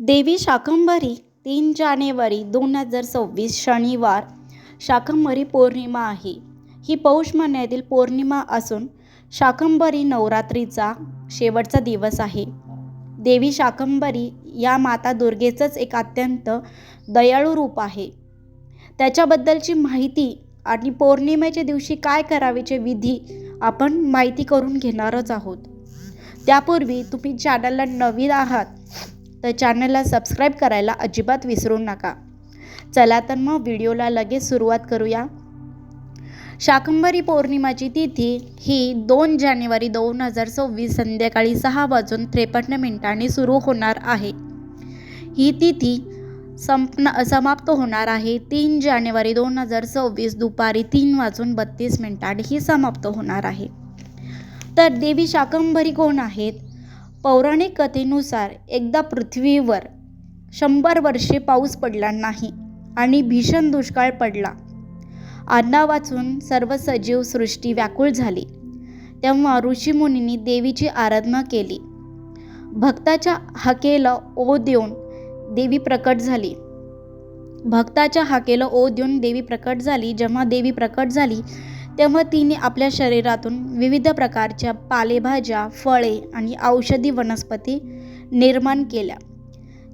देवी शाकंभरी तीन जानेवारी दोन हजार सव्वीस शनिवार शाकंभरी पौर्णिमा आहे. ही पौष महिन्यातील पौर्णिमा असून शाकंभरी नवरात्रीचा शेवटचा दिवस आहे. देवी शाकंभरी या माता दुर्गेचंच एक अत्यंत दयाळू रूप आहे. त्याच्याबद्दलची माहिती आणि पौर्णिमेच्या दिवशी काय करावेचे विधी आपण माहिती करून घेणारच आहोत. त्यापूर्वी तुम्ही चॅनलला नवीन आहात तर चॅनलला सबस्क्राईब करायला अजिबात विसरू नका. चला तर मग व्हिडिओला लगेच सुरुवात करूया. शाकंभरी पौर्णिमाची तिथी ही दोन जानेवारी दोन हजार सव्वीस संध्याकाळी सहा वाजून त्रेपन्न मिनिटांनी सुरू होणार आहे. ही तिथी संपन समाप्त होणार आहे. तीन जानेवारी दोन हजार सव्वीस दुपारी तीन वाजून बत्तीस मिनिटांनी ही समाप्त होणार आहे. तर देवी शाकंभरी कोण आहेत? पौराणिक कथेनुसार एकदा पृथ्वीवर शंभर वर्षे पाऊस पडला नाही आणि भीषण दुष्काळ पडला. अन्ना वाचून सर्व सजीव सृष्टी व्याकुळ झाली. तेव्हा ऋषीमुनींनी देवीची आराधना केली. भक्ताच्या हाकेला ओ देऊन देवी प्रकट झाली. भक्ताच्या हाकेला ओ देऊन देवी प्रकट झाली. जेव्हा देवी प्रकट झाली तेव्हा तिने आपल्या शरीरातून विविध प्रकारच्या पालेभाज्या फळे आणि औषधी वनस्पती निर्माण केल्या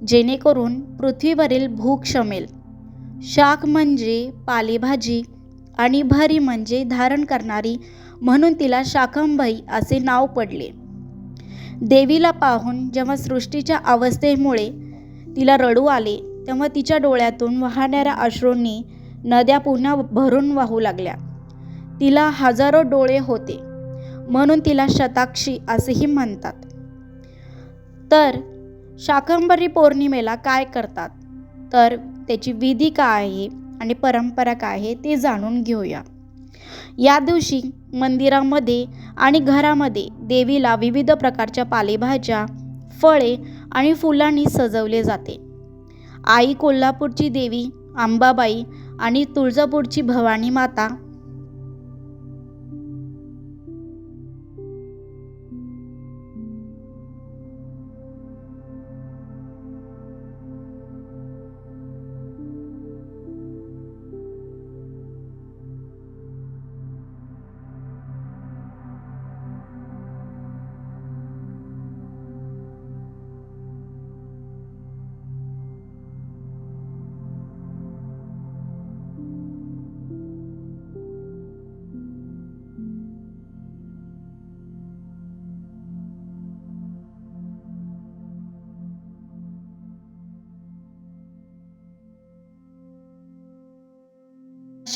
जेणेकरून पृथ्वीवरील भूक शमेल. शाक म्हणजे पालेभाजी आणि भरी म्हणजे धारण करणारी म्हणून तिला शाकंभई असे नाव पडले. देवीला पाहून जेव्हा सृष्टीच्या अवस्थेमुळे तिला रडू आले तेव्हा तिच्या डोळ्यातून वाहणाऱ्या अश्रूंनी नद्या पुन्हा भरून वाहू लागल्या. तिला हजारो डोळे होते. म्हणून तिला शताक्षी असेही म्हणतात. तर शाकंभरी पौर्णिमेला काय करतात? तर त्याची विधी काय आहे आणि परंपरा काय आहे ते जाणून घेऊया. या दिवशी मंदिरामध्ये आणि घरामध्ये देवीला विविध प्रकारच्या पालेभाज्या फळे आणि फुलांनी सजवले जाते. आई कोल्हापूरची देवी अंबाबाई आणि तुळजापूरची भवानी माता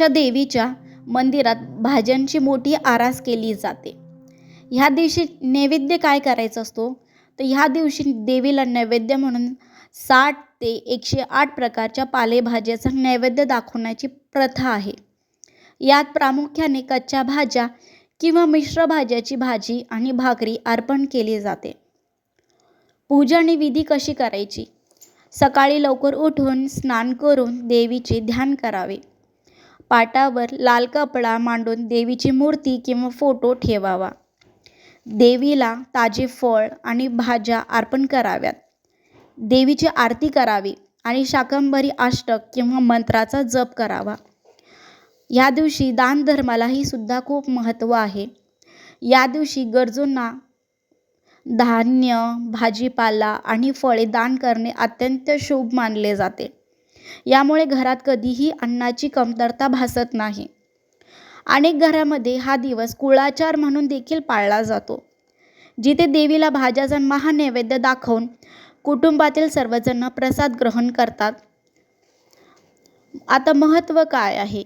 अशा देवीच्या मंदिरात भाज्यांची मोठी आरास केली जाते. ह्या दिवशी नैवेद्य काय करायचा असतो? तर ह्या दिवशी देवीला नैवेद्य म्हणून साठ ते एकशे आठ प्रकारच्या पालेभाज्याचा नैवेद्य दाखवण्याची प्रथा आहे. यात प्रामुख्याने कच्च्या भाज्या किंवा मिश्र भाज्याची भाजी आणि भाकरी अर्पण केली जाते. पूजा आणि विधी कशी करायची? सकाळी लवकर उठून स्नान करून देवीचे ध्यान करावे. पाटावर लाल कपडा मांडून देवीची मूर्ती किंवा फोटो ठेवावा. देवीला ताजे फळ आणि भाज्या अर्पण कराव्यात. देवीची आरती करावी आणि शाकंभरी अष्टक किंवा मंत्राचा जप करावा. या दिवशी दानधर्मालाही सुद्धा खूप महत्त्व आहे. या दिवशी गरजूंना धान्य भाजीपाला आणि फळे दान करणे अत्यंत शुभ मानले जाते. यामुळे घरात कधीही अन्नाची कमतरता भासत नाही. अनेक घरामध्ये हा दिवस कुळाचार म्हणून देखील पाळला जातो. जिथे देवीला भाज्याचा महानैवेद्य दाखवून कुटुंबातील सर्वजण प्रसाद ग्रहण करतात. आता महत्त्व काय आहे?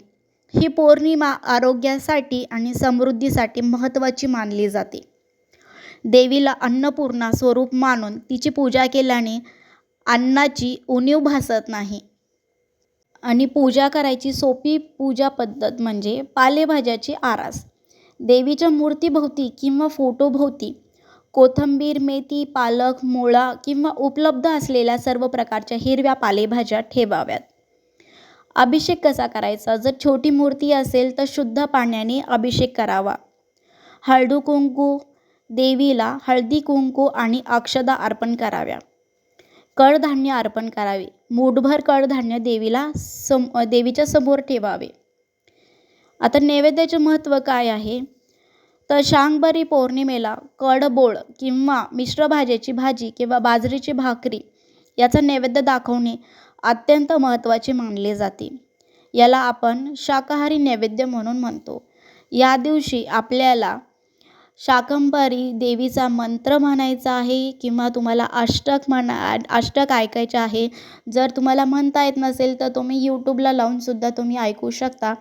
ही पौर्णिमा आरोग्यासाठी आणि समृद्धीसाठी महत्त्वाची मानली जाते. देवीला अन्नपूर्णा स्वरूप मानून तिची पूजा केल्याने अन्नाची उणीव भासत नाही. आणि पूजा करायची सोपी पूजा पद्धत म्हणजे पालेभाज्याची आरास. देवीच्या मूर्तीभोवती किंवा फोटोभोवती कोथिंबीर मेथी पालक मुळा किंवा उपलब्ध असलेल्या सर्व प्रकारच्या हिरव्या पालेभाज्या ठेवाव्यात. अभिषेक कसा करायचा? जर छोटी मूर्ती असेल तर शुद्ध पाण्याने अभिषेक करावा. हळदू कुंकू देवीला हळदी कुंकू आणि अक्षदा अर्पण कराव्या. कडधान्य अर्पण करावे. मूठभर कडधान्य देवीला सम देवीच्या समोर ठेवावे. आता नैवेद्याचे महत्त्व काय आहे? तर शांगबरी पौर्णिमेला कडबोळ किंवा मिश्र भाज्याची भाजी किंवा बाजरीची भाकरी याचा नैवेद्य दाखवणे अत्यंत महत्त्वाचे मानले जाते. याला आपण शाकाहारी नैवेद्य म्हणून म्हणतो. या दिवशी आपल्याला शाकंभरी देवीचा मंत्र म्हणायचा आहे किंवा तुम्हाला अष्टक म्हणा अष्टक ऐकायचे आहे. जर तुम्हाला म्हणता येत नसेल तर तुम्ही यूट्यूबला लावूनसुद्धा तुम्ही ऐकू शकता.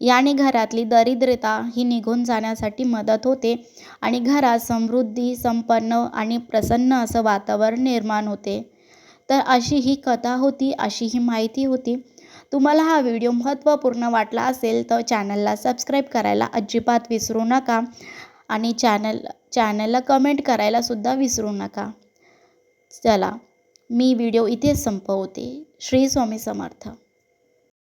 याने घरातली दरिद्रता ही निघून जाण्यासाठी मदत होते आणि घरात समृद्धी संपन्न आणि प्रसन्न असं वातावरण निर्माण होते. तर अशी ही कथा होती अशी ही माहिती होती. तुम्हाला हा व्हिडिओ महत्त्वपूर्ण वाटला असेल तर चॅनलला सबस्क्राईब करायला अजिबात विसरू नका. आणि चॅनल चॅनलला कमेंट करायलासुद्धा विसरू नका. चला मी व्हिडिओ इथेच संपवते. श्री स्वामी समर्थ.